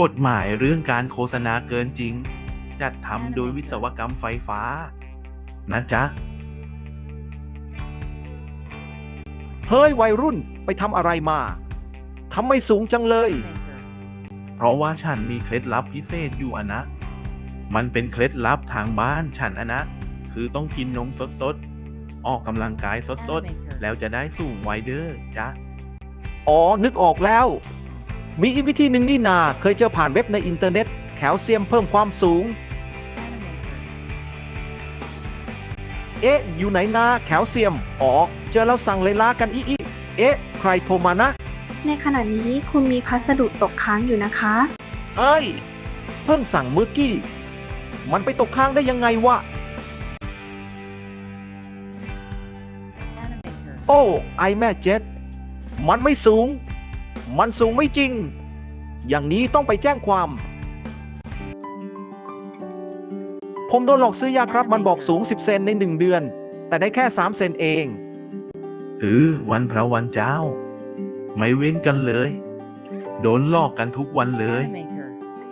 กฎหมายเรื่องการโฆษณาเกินจริง จัดทำโดยวิศวกรรมไฟฟ้า นะจ๊ะ เฮ้ย วัยรุ่นไปทำอะไรมาทำไมสูงจังเลย เพราะว่าฉันมีเคล็ดลับพิเศษอยู่อะนะ มันเป็นเคล็ดลับทางบ้านฉันอะนะ คือต้องกินนมสดๆ ออกกำลังกายสดๆ แล้วจะได้สูงไวเดอร์จ๊ะอ๋อ นึกออกแล้ว มีอีกวิธีหนึ่งนี่นา เคยเจอผ่านเว็บในอินเทอร์เน็ต แคลเซียมเพิ่มความสูง เอ๊ะ อยู่ไหนนา แคลเซียมอ๋อเจอแล้วสั่งเลยลากันอีอีเอ๊ะ ใครโทรมานะ ในขณะนี้คุณมีพัสดุตกค้างอยู่นะคะ เอ้ย เพิ่งสั่งเมื่อกี้ มันไปตกค้างได้ยังไงวะ โอ้ ไอแม่เจ็ด มันไม่สูง มันสูงไม่จริง อย่างนี้ต้องไปแจ้งความ ผมโดนหลอกซื้อยาครับ มันบอกสูง 10 เซนในหนึ่งเดือน แต่ได้แค่ 3 เซนเอง เออวันพระวันเจ้า ไม่เว้นกันเลย โดนลอกกันทุกวันเลย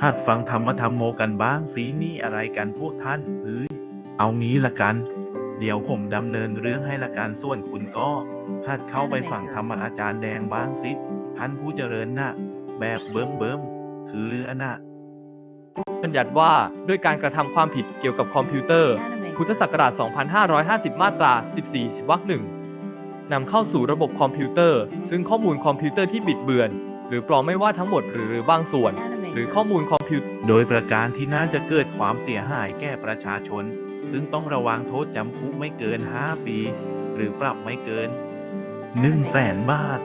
หัดฟังธรรมธรรมโมกันบ้างสีนี่อะไรกันพวกท่านเอ้ยเอางี้ละกัน เดี๋ยวผมดำเนินเรื่องให้ละกันส่วนคุณก็หัดเข้าไปฟังธรรมอาจารย์แดงบ้างสิท่านผู้เจริญน่ะ แบบเบิ่มเบิ่มๆคือเรือน่ะบัญญัติว่าด้วยการกระทำความผิดเกี่ยวกับคอมพิวเตอร์ พุทธศักราช 2550 มาตรา 14 วรรคหนึ่งนำเข้าสู่ระบบคอมพิวเตอร์ ซึ่งข้อมูลคอมพิวเตอร์ที่บิดเบือน หรือปลอมไม่ว่าทั้งหมดหรือบางส่วน หรือข้อมูลคอมพิวโดยประการที่น่าจะเกิดความเสียหายแก่ประชาชน ซึ่งต้องระวังโทษจำคุกไม่เกิน 5 ปี หรือปรับไม่เกิน1แสนบาท